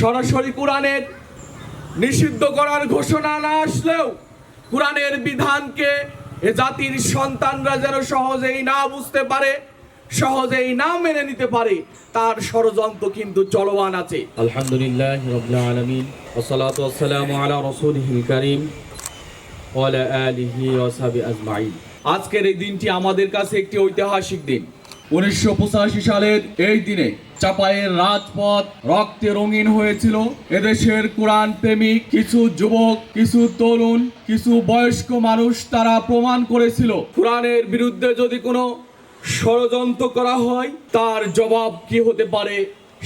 সরাসরি কোরআনের নিষিদ্ধ করার ঘোষণা না আসলেও কোরআনের বিধানকে এ জাতির সন্তানরা যেন সহজেই না বুঝতে পারে সহজেই না মেনে নিতে পারে তার ষড়যন্ত্র কিন্তু চলমান আছে। আলহামদুলিল্লাহ রবিল আলমিন ওসালাত করিম আলিহি ওসাবি আজকের এই দিনটি আমাদের কাছে একটি ঐতিহাসিক দিন। উনিশশো পঁচাশি সালের এই দিনে চাপায়ের রাজপথ রক্তে রঙিন হয়েছিল। এদেশের কোরআন প্রেমিক, কিছু যুবক, কিছু তরুণ, কিছু বয়স্ক মানুষ তারা প্রমাণ করেছিল। কোরআনের বিরুদ্ধে যদি কোনো ষড়যন্ত্র করা হয়, তার জবাব কি হতে পারে?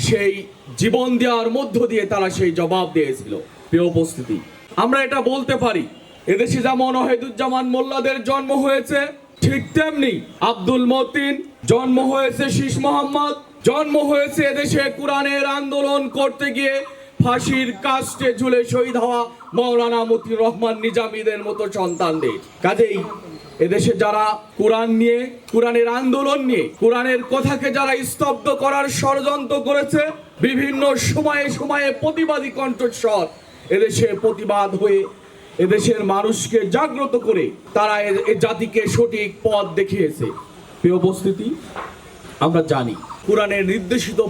সেই জীবন দেওয়ার মধ্য দিয়ে তারা সেই জবাব দিয়েছিল। প্রিয় উপস্থিতি, আমরা এটা বলতে পারি, এদেশে যেমন ওহেদুজ্জামান মোল্লাদের জন্ম হয়েছে, ঠিক তেমনি আব্দুল মতিন জন্ম হয়েছে শীষ মোহাম্মদ, জন্ম হয়েছে এদেশে কোরআনের আন্দোলন করতে গিয়ে ফাঁসির কাস্টে ঝুলে শহীদ হওয়া মৌলানা মতিউর রহমান নিজামীদের মতো সন্তানদের। কাজেই এদেশে যারা কোরআন নিয়ে, কোরআনের আন্দোলন নিয়ে, কোরআনের কথাকে যারা স্তব্ধ করার ষড়যন্ত্র করেছে, বিভিন্ন সময়ে সময়ে প্রতিবাদী কণ্ঠস্বর এদেশে প্রতিবাদ হয়ে এদেশের মানুষকে জাগ্রত করে তারা এ জাতিকে সঠিক পথ দেখিয়েছে। উপস্থিতি, আমরা জানি কোরআনের নির্দেশিত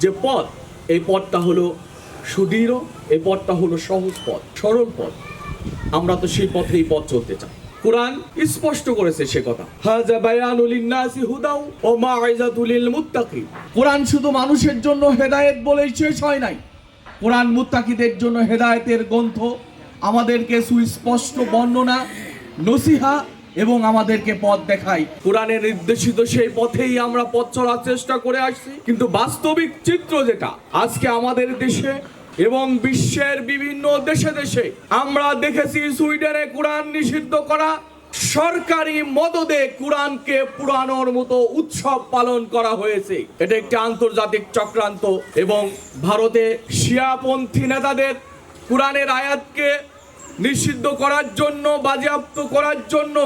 যে পথ, এই পথটা হলো সুদৃঢ়, এই পথটা হলো সহজ পথ, সরল পথ। আমরা তো সেই পথেই পথ চলতে চাই। কোরআন স্পষ্ট করেছে সে কথা। হাজা বায়ানুল লিন্নাসি হুদাউ ও মাইজাতুল লিল মুত্তাকিন কোরআন শুধু মানুষের জন্য হেদায়েত বলেই শেষ হয় নাই। কোরআন মুত্তাকিদের জন্য হেদায়েতের গ্রন্থ আমাদেরকে সুস্পষ্ট বর্ণনা, নসিহা এবং আমাদেরকে পথ দেখায় কোরআনের নির্দেশিত সেই পথেই আমরা পথ চলার চেষ্টা করে আসছি। কিন্তু বাস্তবিক চিত্র যেটা, আজকে আমাদের দেশে এবং বিশ্বের বিভিন্ন দেশে দেশে আমরা দেখেছি সুইডেনে কোরআন নিষিদ্ধ করা, সরকারি মদদে কোরআনকে পুরানোর মতো উৎসব পালন করা হয়েছে। এটা একটি আন্তর্জাতিক চক্রান্ত এবং ভারতে শিয়াপন্থী নেতাদের কোরআনের আয়াতকে নিষিদ্ধ করার জন্য, বাজেয়াপ্ত করার জন্য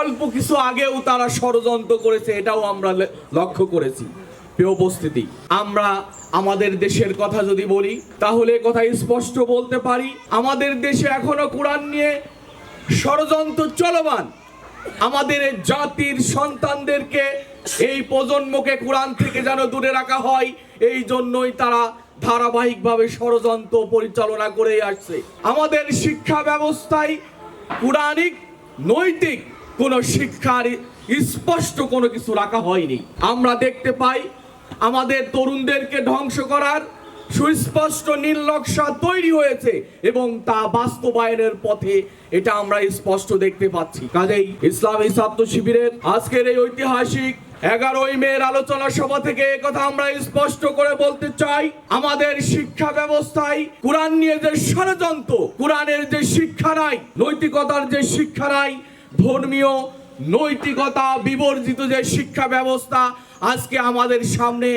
অল্প কিছু আগেও তারা ষড়যন্ত্র করেছে, এটাও আমরা লক্ষ্য করেছি। উপস্থিতি, আমরা আমাদের দেশের কথা যদি বলি, তাহলে কথা স্পষ্ট বলতে পারি, আমাদের দেশে এখনও কোরআন নিয়ে ষড়যন্ত্র চলমান। আমাদের জাতির সন্তানদেরকে এই প্রজন্মকে কোরআন থেকে যেন দূরে রাখা হয়, এই জন্যই তারা ধারাবাহিকভাবে ষড়যন্ত্র পরিচালনা করে আসছে। আমাদের শিক্ষা ব্যবস্থায় কোরআনিক নৈতিক কোনো শিক্ষার স্পষ্ট কোনো কিছু রাখা হয়নি। আমরা দেখতে পাই, আমাদের তরুণদেরকে ধ্বংস করার সুস্পষ্ট নীল তৈরি হয়েছে এবং তা বাস্তবায়নের পথে এটা আমরা স্পষ্ট দেখতে পাচ্ছি। কাজেই ইসলামী ছাত্র শিবিরের আজকের এই ঐতিহাসিক এগারোই মেয়ের আলোচনা সভা থেকে কথা আমরা স্পষ্ট করে বলতে চাই। আমাদের শিক্ষা ব্যবস্থায় কোরআন নিয়ে যে ষড়যন্ত্র, কোরআনের যে শিক্ষা নাই, নৈতিকতার যে শিক্ষা নাই, ধর্মীয় নৈতিকতা বিবর্জিত যে শিক্ষা ব্যবস্থা আজকে আমাদের সামনে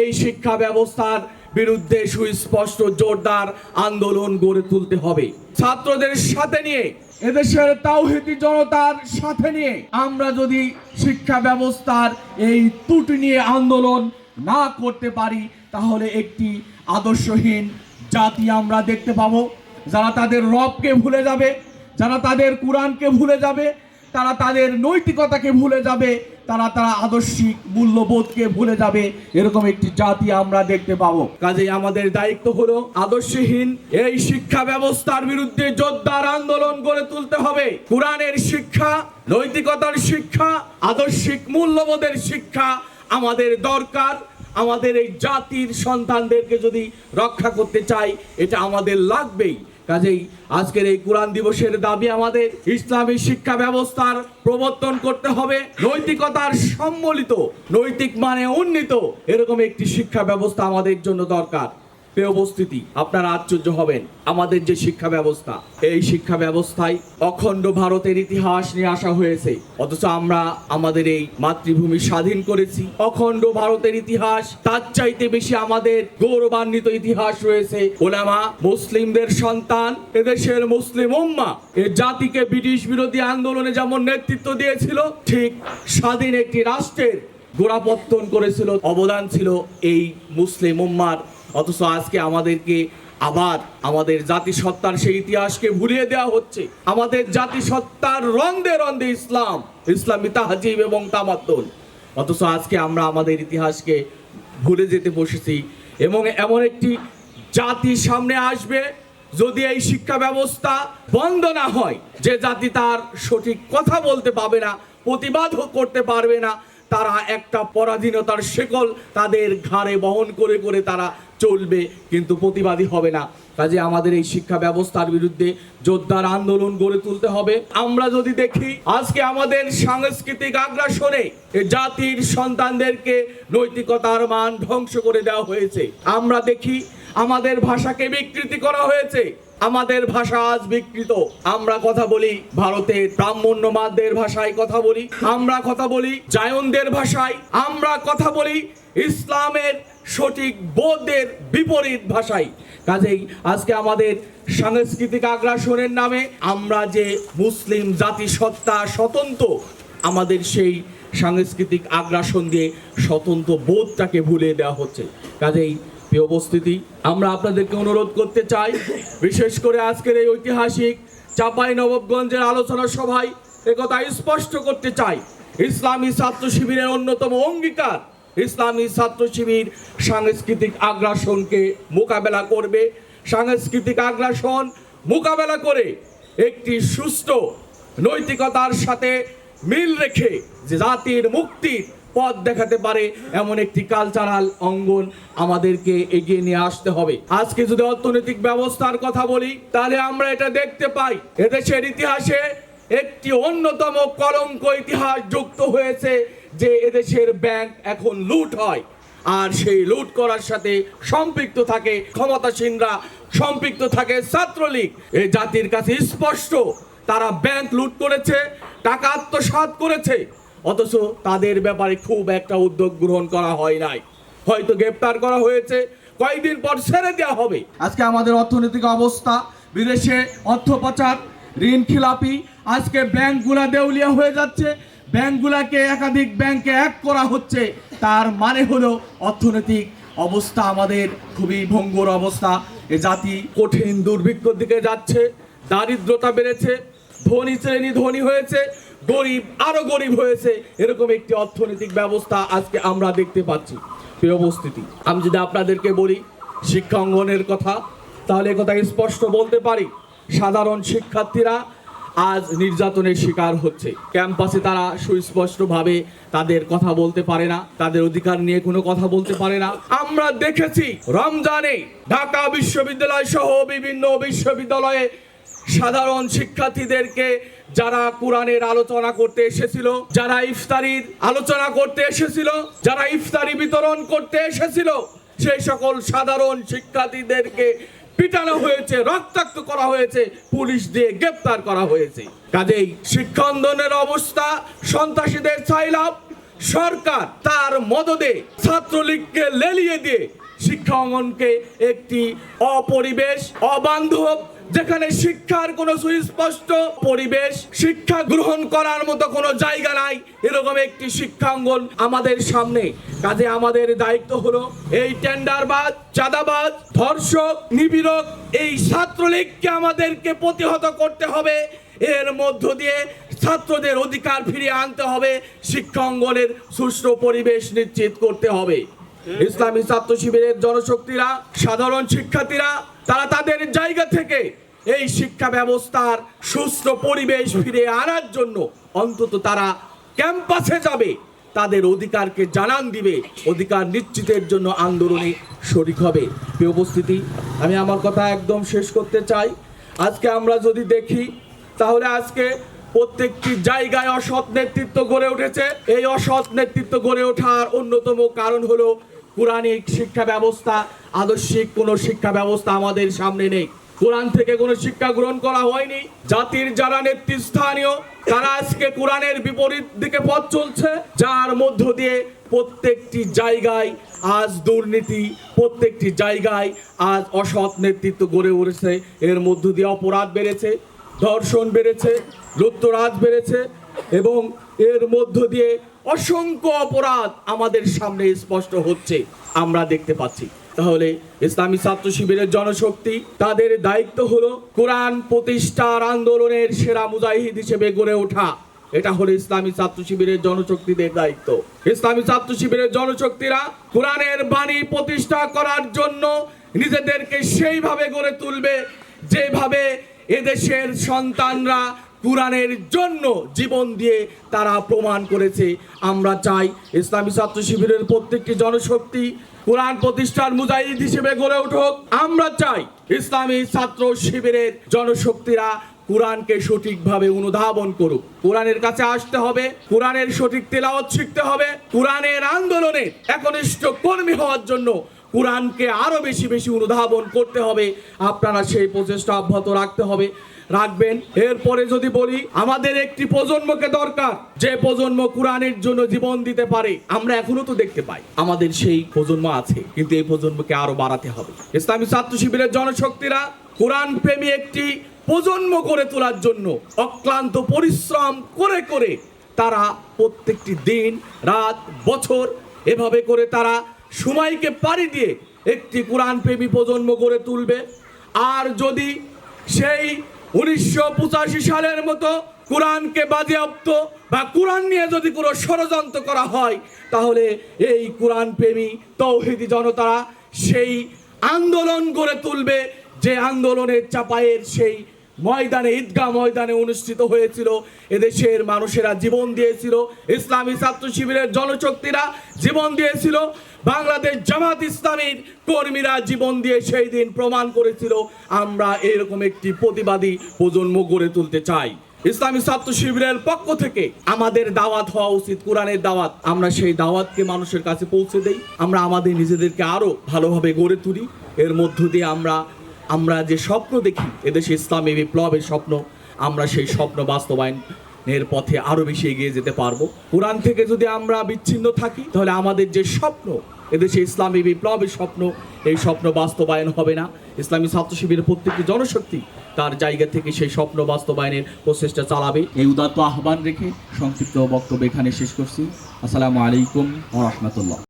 এই শিক্ষা ব্যবস্থার বিরুদ্ধে সুস্পষ্ট, জোরদার আন্দোলন গড়ে তুলতে হবে। ছাত্রদের সাথে নিয়ে এদেশের তাওহিদি জনতার সাথে নিয়ে আমরা যদি শিক্ষা ব্যবস্থার এই ত্রুটি নিয়ে আন্দোলন না করতে পারি, তাহলে একটি আদর্শহীন জাতি আমরা দেখতে পাবো। যারা তাদের রবকে ভুলে যাবে, যারা তাদের কোরআনকে ভুলে যাবে তারা তাদের নৈতিকতাকে ভুলে যাবে, তারা তারা আদর্শিক মূল্যবোধকে ভুলে যাবে। এরকম একটি জাতি আমরা দেখতে পাবো। কাজেই আমাদের দায়িত্ব হলো আদর্শহীন, এই শিক্ষা ব্যবস্থার বিরুদ্ধে জোরদার আন্দোলন গড়ে তুলতে হবে। কোরআনের শিক্ষা, নৈতিকতার শিক্ষা, আদর্শিক মূল্যবোধের শিক্ষা আমাদের দরকার। আমাদের এই জাতির সন্তানদেরকে যদি রক্ষা করতে চাই, এটা আমাদের লাগবেই। কাজেই আজকের এই কোরআন দিবসের দাবি আমাদের ইসলামী শিক্ষা ব্যবস্থার প্রবর্তন করতে হবে, নৈতিকতার সম্মিলিত নৈতিক মানে উন্নীত, এরকম একটি শিক্ষা ব্যবস্থা আমাদের জন্য দরকার। প্রিয় উপস্থিতি আপনারা আশ্চর্য হবেন। আমাদের যে শিক্ষা ব্যবস্থা, এই শিক্ষা ব্যবস্থায় অখণ্ড ভারতের ইতিহাস নিয়ে আসা হয়েছে। অথচ আমরা আমাদের এই মাতৃভূমি স্বাধীন করেছি। অখণ্ড ভারতের ইতিহাস, তার চাইতে বেশি আমাদের গৌরবান্বিত ইতিহাস রয়েছে। ওলামা মুসলিমদের সন্তান, এদেশের মুসলিম উম্মা, এ জাতিকে ব্রিটিশ বিরোধী আন্দোলনে যেমন নেতৃত্ব দিয়েছিল, ঠিক স্বাধীন একটি রাষ্ট্রের গোড়াপত্তন করেছিল। অবদান ছিল এই মুসলিম উম্মার অথচ আজকে আমাদেরকে আবার আমাদের জাতিসত্তার সেই ইতিহাসকে ভুলিয়ে দেওয়া হচ্ছে। আমাদের জাতিসত্তার রন্দে রন্দে ইসলাম, ইসলামী তাহাজিব এবং তামাদ্দুল অথচ আজকে আমরা আমাদের ইতিহাসকে ভুলে যেতে বসেছি এবং এমন একটি জাতি সামনে আসবে যদি এই শিক্ষা ব্যবস্থা বন্ধ না হয়, যে জাতি তার সঠিক কথা বলতে পারবে না, প্রতিবাদ করতে পারবে না তারা একটা পরাধীনতার শেকল তাদের ঘাড়ে বহন করে করে তারা চলবে, কিন্তু প্রতিবাদী হবে না। কাজে আমাদের এই শিক্ষা ব্যবস্থার বিরুদ্ধে যোদ্ধার আন্দোলন গড়ে তুলতে হবে। আমরা যদি দেখি, আজকে আমাদের সাংস্কৃতিক আগ্রাসনে জাতির সন্তানদেরকে নৈতিকতার মান ধ্বংস করে দেওয়া হয়েছে। আমরা দেখি, আমাদের ভাষাকে বিকৃতি করা হয়েছে। আমাদের ভাষা আজ বিকৃত। আমরা কথা বলি ভারতের ব্রাহ্মণ্যবাদদের ভাষায় কথা বলি। আমরা কথা বলি জায়নদের ভাষায়। আমরা কথা বলি ইসলামের সঠিক বোধের বিপরীত ভাষায়। কাজেই আজকে আমাদের সাংস্কৃতিক আগ্রাসনের নামে আমরা যে মুসলিম জাতিসত্তা স্বতন্ত্র, আমাদের সেই সাংস্কৃতিক আগ্রাসন দিয়ে স্বতন্ত্র বোধটাকে ভুলে দেওয়া হচ্ছে। কাজেই প্রিয় উপস্থিতি, আমরা আপনাদেরকে অনুরোধ করতে চাই, বিশেষ করে আজকের এই ঐতিহাসিক চাপাই নবাবগঞ্জের আলোচনা সভায় একথা স্পষ্ট করতে চাই। ইসলামী ছাত্র শিবিরের অন্যতম অঙ্গীকার, ইসলামী ছাত্র শিবির সাংস্কৃতিক আগ্রাসনকে মোকাবেলা করবে। সাংস্কৃতিক আগ্রাসন মোকাবেলা করে একটি সুস্থ নৈতিকতার সাথে মিল রেখে যে জাতির মুক্তির পথ দেখাতে পারে এমন একটি কালচারাল অঙ্গন আমাদেরকে এগিয়ে নিয়ে আসতে হবে। আজকে যদি অর্থনৈতিক ব্যবস্থার কথা বলি, তাহলে আমরা এটা দেখতে পাই। এদেশের ইতিহাসে একটি অন্যতম কলঙ্ক ইতিহাস যুক্ত হয়েছে যে এদেশের ব্যাংক এখন লুট হয়। আর সেই লুট করার সাথে সম্পৃক্ত থাকে ক্ষমতাসীনরা, সম্পৃক্ত থাকে ছাত্রলীগ। এ জাতির কাছে স্পষ্ট, তারা ব্যাংক লুট করেছে, টাকা আত্মসাৎ করেছে। অথচ তাদের ব্যাপারে খুব একটা উদ্যোগ গ্রহণ করা হয় নাই। হয়তো গ্রেপ্তার করা হয়েছে, কয়েকদিন পর ছেড়ে দেওয়া হবে। আজকে আমাদের অর্থনৈতিক অবস্থা, বিদেশে অর্থ পাচার, ঋণ খিলাপি, আজকে ব্যাংকগুলা দেউলিয়া হয়ে যাচ্ছে, ব্যাংকগুলাকে একাধিক ব্যাংকে এক করা হচ্ছে, তার মানে হলো অর্থনৈতিক অবস্থা আমাদের খুবই ভঙ্গুর অবস্থা। এ জাতি কঠিন দুর্ভিক্ষর দিকে যাচ্ছে, দারিদ্রতা বেড়েছে, ধনী শ্রেণি ধনী হয়েছে গরিব, আরও গরিব হয়েছে, এরকম একটি অর্থনৈতিক ব্যবস্থা আজকে আমরা দেখতে পাচ্ছি। প্রিয় উপস্থিতি, আমি যদি আপনাদেরকে বলি শিক্ষা অঙ্গনের কথা, তাহলে কথা স্পষ্ট বলতে পারি, সাধারণ শিক্ষার্থীরা আজ নির্যাতনের শিকার হচ্ছে। ক্যাম্পাসে তারা সুস্পষ্টভাবে তাদের কথা বলতে পারে না, তাদের অধিকার নিয়ে কোনো কথা বলতে পারে না। আমরা দেখেছি রমজানে ঢাকা বিশ্ববিদ্যালয় সহ বিভিন্ন বিশ্ববিদ্যালয়ে সাধারণ শিক্ষার্থীদেরকে যারা কোরআনের আলোচনা করতে এসেছিল, যারা ইফতারির আলোচনা করতে এসেছিল, যারা ইফতারি বিতরণ করতে এসেছিল, সেই সকল সাধারণ শিক্ষার্থীদেরকে পিটানো হয়েছে, রক্তাক্ত করা হয়েছে, পুলিশ দিয়ে গ্রেপ্তার করা হয়েছে। কাজেই শিক্ষান্দনের অবস্থা, সন্ত্রাসীদের চাইলাম সরকার তার মদদে ছাত্রলীগকে লেলিয়ে দিয়ে শিক্ষা অঙ্গনকে একটি অপরিবেশ, অবান্ধব যেখানে শিক্ষার কোনো সুস্পষ্ট পরিবেশ, শিক্ষা গ্রহণ করার মতো কোনো জায়গা নাই, এরকম একটি শিক্ষাঙ্গন আমাদের সামনে। কাজে আমাদের দায়িত্ব হলো এই টেন্ডারবাজ, চাঁদাবাজ, ধর্ষক নিবিড়ক এই ছাত্রলীগকে আমাদেরকে প্রতিহত করতে হবে। এর মধ্য দিয়ে ছাত্রদের অধিকার ফিরিয়ে আনতে হবে, শিক্ষাঙ্গনের সুষ্ঠু পরিবেশ নিশ্চিত করতে হবে। ইসলামী ছাত্র শিবিরের জনশক্তিরা, সাধারণ শিক্ষার্থীরা তারা তাদের জায়গা থেকে এই শিক্ষা ব্যবস্থার সুস্থ পরিবেশ ফিরে আনার জন্য অন্তত তারা ক্যাম্পাসে যাবে। তাদের অধিকারকে জানান দিবে। অধিকার নিশ্চিতের জন্য আন্দোলনে শরিক হবে। উপস্থিতি, আমি আমার কথা একদম শেষ করতে চাই। আজকে আমরা যদি দেখি, তাহলে আজকে প্রত্যেকটি জায়গায় অসৎ নেতৃত্ব গড়ে উঠেছে। এই অসৎ নেতৃত্ব গড়ে ওঠার অন্যতম কারণ হলো কোরআনিক শিক্ষা ব্যবস্থা, আদর্শিক কোনো শিক্ষা ব্যবস্থা আমাদের সামনে নেই। কোরআন থেকে কোনো শিক্ষা গ্রহণ করা হয়নি। জাতির যারা নেতৃস্থানীয়, তারা আজকে কোরআনের বিপরীত দিকে পথ চলছে, যার মধ্য দিয়ে প্রত্যেকটি জায়গায় আজ দুর্নীতি, প্রত্যেকটি জায়গায় আজ অসৎ নেতৃত্ব গড়ে উঠেছে। এর মধ্য দিয়ে অপরাধ বেড়েছে, ধর্ষণ বেড়েছে লুপ্তরাজ বেড়েছে এবং এর মধ্য দিয়ে অসংখ্য অপরাধ আমাদের সামনে স্পষ্ট হচ্ছে, আমরা দেখতে পাচ্ছি। তাহলে ইসলামী ছাত্র শিবিরের জনশক্তি, তাদের দায়িত্ব হলো কোরআন প্রতিষ্ঠার আন্দোলনের সেরা মুজাহিদ হিসেবে গড়ে ওঠা। এটা হলো ইসলামী ছাত্র শিবিরের জনশক্তিদের দায়িত্ব। ইসলামী ছাত্র শিবিরের জনশক্তিরা কোরআনের বাণী প্রতিষ্ঠা করার জন্য নিজেদেরকে সেইভাবে গড়ে তুলবে, যেভাবে এদেশের সন্তানরা কোরআনের জন্য জীবন দিয়ে তারা প্রমাণ করেছে। আমরা চাই ইসলামী ছাত্র শিবিরের প্রত্যেকটি জনশক্তি কোরআন প্রতিষ্ঠার মুজাহিদ হিসেবে গড়ে উঠুক। আমরা চাই ইসলামী ছাত্র শিবিরের জনশক্তিরা কোরআনকে সঠিকভাবে অনুধাবন করুক। কোরআনের কাছে আসতে হবে, কোরআনের সঠিক তেলাওয়াত শিখতে হবে, কোরআনের আন্দোলনে একনিষ্ঠ কর্মী হওয়ার জন্য কোরআনকে আরও বেশি বেশি অনুধাবন করতে হবে। আপনারা সেই প্রচেষ্টা অব্যাহত রাখতে হবে। রাখবেন। এরপরে যদি বলি, আমাদের একটি প্রজন্মকে দরকার, যে প্রজন্ম কোরআনের জন্য জীবন দিতে পারে। আমরা এখনও তো দেখতে পাই, আমাদের সেই প্রজন্ম আছে, কিন্তু এই প্রজন্মকে আরও বাড়াতে হবে। ইসলামী ছাত্র শিবিরের জনশক্তিরা কোরআন প্রেমী একটি প্রজন্ম করে তোলার জন্য অক্লান্ত পরিশ্রম করে করে তারা প্রত্যেকটি দিন, রাত, বছর এভাবে করে তারা সময়কে পাড়ি দিয়ে একটি কোরআন প্রেমী প্রজন্ম গড়ে তুলবে। আর যদি সেই উনিশশো পঁচাশি সালের মতো কোরআনকে বাজেয়াপ্ত বা কোরআন নিয়ে যদি কোনো ষড়যন্ত্র করা হয়, তাহলে এই কোরআন প্রেমী তৌহিদি জনতারা সেই আন্দোলন গড়ে তুলবে যে আন্দোলনের চাপায়ের সেই ময়দানে, ঈদগাহ ময়দানে অনুষ্ঠিত হয়েছিল। এদেশের মানুষেরা জীবন দিয়েছিল। ইসলামী ছাত্র শিবিরের জনশক্তিরা জীবন দিয়েছিল। বাংলাদেশ জামাত ইসলামীর কর্মীরা জীবন দিয়ে সেই দিন প্রমাণ করেছিল, আমরা এরকম একটি প্রতিবাদী প্রজন্ম গড়ে তুলতে চাই। ইসলামী ছাত্র শিবিরের পক্ষ থেকে আমাদের দাওয়াত হওয়া উচিত, কোরআনের দাওয়াত। আমরা সেই দাওয়াতকে মানুষের কাছে পৌঁছে দেই, আমরা আমাদের নিজেদেরকে আরও ভালোভাবে গড়ে তুলি। এর মধ্য দিয়ে আমরা আমরা যে স্বপ্ন দেখি, এদেশে ইসলামী বিপ্লবের স্বপ্ন, আমরা সেই স্বপ্ন বাস্তবায়নের পথে আরও বেশি এগিয়ে যেতে পারব। কোরআন থেকে যদি আমরা বিচ্ছিন্ন থাকি, তাহলে আমাদের যে স্বপ্ন, এদেশে ইসলামী বিপ্লবের স্বপ্ন, এই স্বপ্ন বাস্তবায়ন হবে না। ইসলামী ছাত্র শিবিরের প্রত্যেকটি জনশক্তি তার জায়গা থেকে সেই স্বপ্ন বাস্তবায়নের প্রচেষ্টা চালাবে। এই উদাত্ত আহ্বান রেখে সংক্ষিপ্ত বক্তব্য এখানে শেষ করছি। আসসালামু আলাইকুম রহমতুল্লাহ।